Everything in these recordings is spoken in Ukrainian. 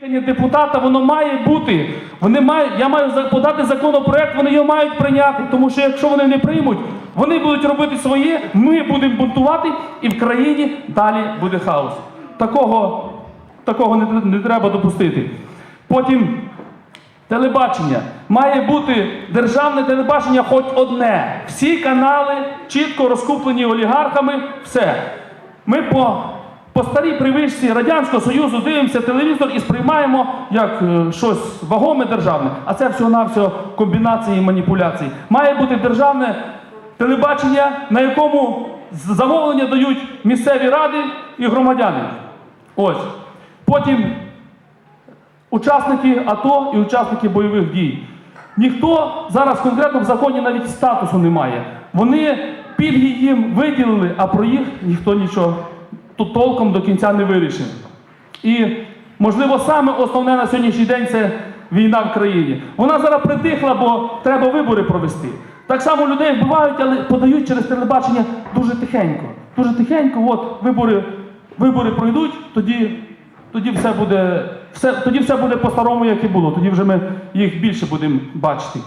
Скликання депутата воно має бути. Вони мають, я маю подати законопроект, вони його мають прийняти. Тому що якщо вони не приймуть, вони будуть робити своє, ми будемо бунтувати, і в країні далі буде хаос. Такого, такого не, не треба допустити. Потім телебачення. Має бути державне телебачення хоч одне. Всі канали чітко розкуплені олігархами. Все. Ми по, по старій привичці Радянського Союзу дивимося телевізор і сприймаємо як е, щось вагоме державне, а це всього-навсього комбінації і маніпуляції. Має бути державне телебачення, на якому замовлення дають місцеві ради і громадяни. Ось. Потім учасники АТО і учасники бойових дій. Ніхто зараз конкретно в законі навіть статусу не має. Вони пільги їм виділили, а про їх ніхто нічого тут толком до кінця не вирішив. І, можливо, саме основне на сьогоднішній день це війна в країні. Вона зараз притихла, бо треба вибори провести. Так само людей вбивають, але подають через телебачення дуже тихенько. Дуже тихенько, от вибори, вибори пройдуть, тоді тоді все буде, все, тоді все буде по-старому, як і було. Тоді вже ми їх більше будемо бачити.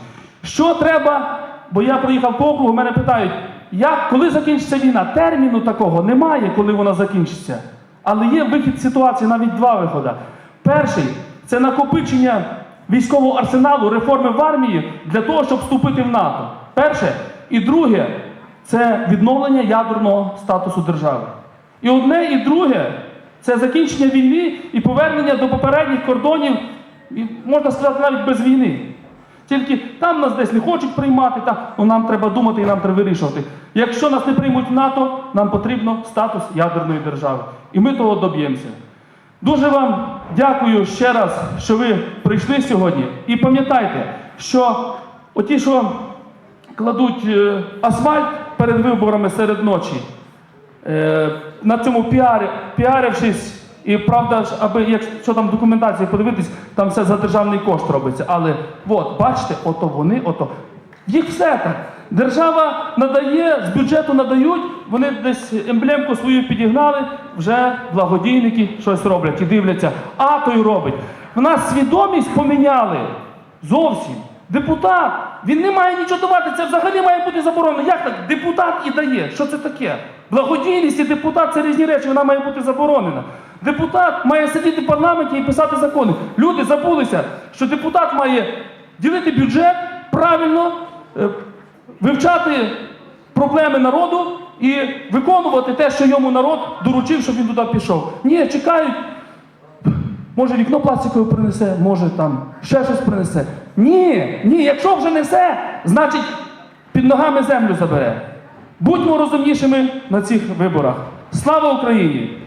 Що треба? Бо я проїхав по округу, мене питають, як, коли закінчиться війна? Терміну такого немає, коли вона закінчиться. Але є вихід ситуації, навіть два виходи. Перший це накопичення військового арсеналу, реформи в армії для того, щоб вступити в НАТО. Перше. І друге це відновлення ядерного статусу держави. І одне, і друге це закінчення війни і повернення до попередніх кордонів, можна сказати, навіть без війни. Тільки там нас десь не хочуть приймати, та, ну, нам треба думати і нам треба вирішувати. Якщо нас не приймуть в НАТО, нам потрібно статус ядерної держави. І ми того доб'ємося. Дуже вам дякую ще раз, що ви прийшли сьогодні. І пам'ятайте, що оті, що кладуть е, асфальт перед виборами серед ночі, е, на цьому піарі, піарившись, і правда ж, аби якщо там документацію подивитись, там все за державний кошт робиться. Але от, бачите, ото вони, ото. Їх все так. Держава надає, з бюджету надають, вони десь емблемку свою підігнали, вже благодійники щось роблять і дивляться, а той робить. В нас свідомість поміняли зовсім. Депутат, він не має нічого давати, це взагалі має бути заборонено. Як так? Депутат і дає. Що це таке? Благодійність і депутат це різні речі, вона має бути заборонена. Депутат має сидіти в парламенті і писати закони. Люди забулися, що депутат має ділити бюджет правильно, е, вивчати проблеми народу і виконувати те, що йому народ доручив, щоб він туди пішов. Ні, чекають, Може вікно пластикове принесе, може там ще щось принесе. Ні, ні, якщо вже несе, значить під ногами землю забере. Будьмо розумнішими на цих виборах. Слава Україні!